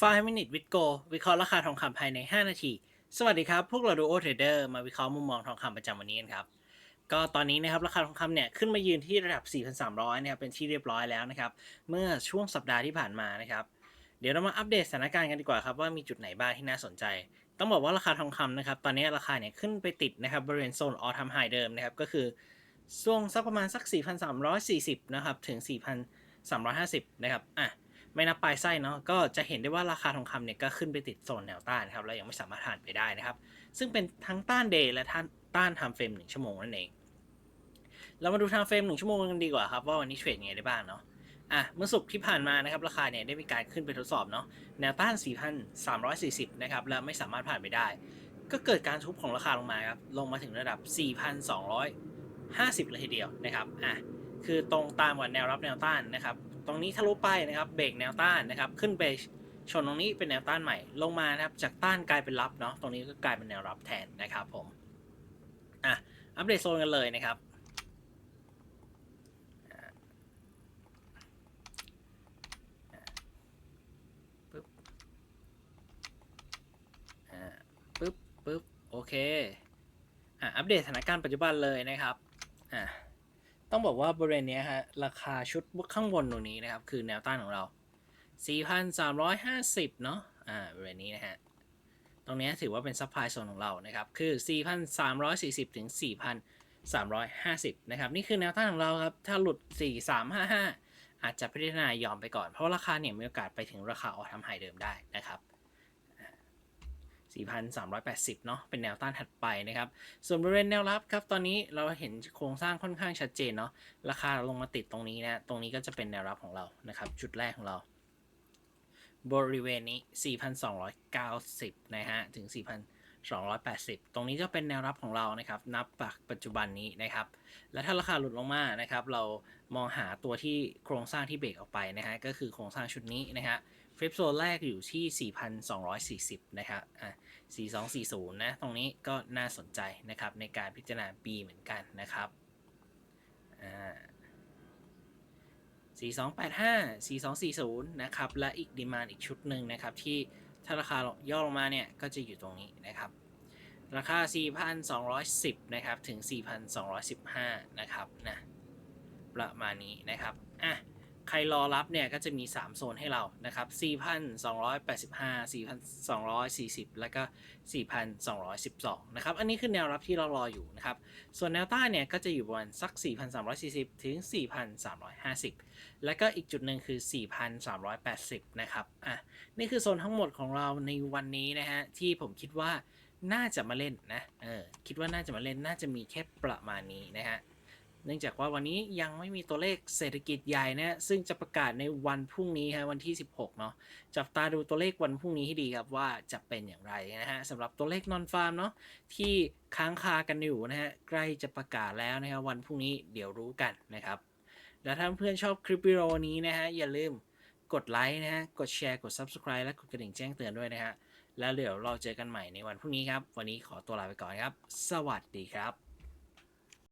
5 minute with go วิเคราะห์ราคาทองคำภายใน 5 นาที สวัสดีครับ พวกเราดูโอเทรดเดอร์มาวิเคราะห์มุมมองทองคำประจำวันนี้กันครับ ก็ตอนนี้นะครับราคาทองคำเนี่ยขึ้นมายืนที่ระดับ 4,300 นะครับ เป็นที่เรียบร้อยแล้วนะครับ เมื่อช่วงสัปดาห์ที่ผ่านมานะครับ เดี๋ยวเรามาอัปเดตสถานการณ์กันดีกว่าครับว่ามีจุดไหนบ้างที่น่าสนใจ ต้องบอกว่าราคาทองคำนะครับ ตอนนี้ราคาเนี่ยขึ้นไปติดนะครับบริเวณโซนออท m มไฮเดิมนะครับ ก็คือช่วงสักประมาณสัก 4,340 นะครับ ถึง 4,350 นะครับ อะ ไม่นับปลายไส้เนาะก็จะเห็นได้ว่าราคาทองคำเนี่ยก็ขึ้นไปติดโซนแนวต้านครับแล้วยังไม่สามารถผ่านไปได้นะครับ ซึ่งเป็นทั้งต้านเดย์และต้านต้านไทม์เฟรมหนึ่งชั่วโมงนั่นเองเรามาดูไทม์เฟรมหนึ่งชั่วโมงกันดีกว่าครับว่าวันนี้เทรดยังไงได้บ้างเนาะอะเมื่อสุกร์ที่ผ่านมานะครับราคาเนี่ยได้มีการขึ้นไปทดสอบเนาะแนวต้าน 4,340 นะครับและไม่สามารถผ่านไปได้ ก็เกิดการทุบของราคาลงมาครับลงมาถึงระดับ 4,250 เลยทีเดียวนะครับอะคือตรงตามกับแนวรับแนวต้านนะครับ ตรงนี้ทะลุไปนะครับเบรกแนวต้านนะครับ ขึ้นไปชนตรงนี้เป็นแนวต้านใหม่ลงมานะครับ จากต้านกลายเป็นรับเนาะตรงนี้ก็กลายเป็นแนวรับแทนนะครับผมอะอัปเดตโซนกันเลยนะครับปึ๊บอะปึ๊บปึ๊บโอเคอะอัปเดตสถานการณ์ปัจจุบันเลยนะครับอะ ต้องบอกว่าบริเวณนี้ฮะราคาชุดข้างบนตรงนี้นะครับ คือแนวต้านของเรา 4,350 เนาะอ่าบริเวณนี้นะฮะตรงนี้ถือว่าเป็นซัพพลายโซนของเรานะครับ คือ 4,340 ถึง 4,350 นะครับ นี่คือแนวต้านของเราครับ ถ้าหลุด 4,355 อาจจะพิจารณายอมไปก่อน เพราะราคาเนี่ยมีโอกาสไปถึงราคาออทำไฮเดิมได้นะครับ 4,380 เนาะเป็นแนวต้านถัดไปนะครับ ส่วนบริเวณแนวรับครับ ตอนนี้เราเห็นโครงสร้างค่อนข้างชัดเจนเนาะ ราคาลงมาติดตรงนี้นะ ตรงนี้ก็จะเป็นแนวรับของเรา นะครับ จุดแรกของเรา บริเวณนี้ 4,290 นะฮะ ถึง 4,280 ตรงนี้จะเป็นแนวรับของเรา นะครับ นับจากปัจจุบันนี้นะครับ และถ้าราคาหลุดลงมา นะครับ เรามองหาตัวที่โครงสร้างที่เบรกออกไปนะฮะ ก็คือโครงสร้างชุดนี้นะฮะ ฟลิปโซนแรกอยู่ที่ 4,240 นะครับอะ4240 นะ ตรงนี้ก็น่าสนใจนะครับในการพิจารณา B เหมือนกันนะครับอ่า4285 4240 นะครับ และอีกดีมานอีกชุดหนึ่งนะครับ ที่ถ้าราคาย่อลงมาเนี่ย ก็จะอยู่ตรงนี้นะครับ ราคา 4,210 นะครับ ถึง 4,215 นะครับนะประมาณนี้นะครับ อะ ใครรอรับเนี่ยก็จะมี 3 โซนให้เรานะครับ 4,285 4,240 แล้วก็ 4,212 นะครับ อันนี้คือแนวรับที่เรารออยู่นะครับ ส่วนแนวต้านเนี่ยก็จะอยู่ประมาณสัก 4,340 ถึง 4,350 แล้วก็อีกจุดหนึ่งคือ 4,380 นะครับ อะ นี่คือโซนทั้งหมดของเราในวันนี้นะฮะ ที่ผมคิดว่าน่าจะมาเล่นนะ เออ คิดว่าน่าจะมาเล่น น่าจะมีแค่ประมาณนี้นะฮะ เนื่องจากว่าวันนี้ยังไม่มีตัวเลขเศรษฐกิจใหญ่นะซึ่งจะประกาศในวันพรุ่งนี้ฮะวันที่ 16 เนาะจับตาดูตัวเลขวันพรุ่งนี้ให้ดีครับว่าจะเป็นอย่างไรนะฮะสำหรับตัวเลขนอนฟาร์มเนาะที่ค้างคากันอยู่นะฮะใกล้จะประกาศแล้วนะครับวันพรุ่งนี้เดี๋ยวรู้กันนะครับแล้วถ้าเพื่อนชอบคลิปวิดีโอนี้นะฮะอย่าลืมกดไลค์นะฮะกดแชร์กด Subscribe และกดกระดิ่งแจ้งเตือนด้วยนะฮะแล้วเดี๋ยวเราเจอกันใหม่ในวันพรุ่งนี้ครับ วันนี้ขอตัวลาไปก่อนครับ สวัสดีครับ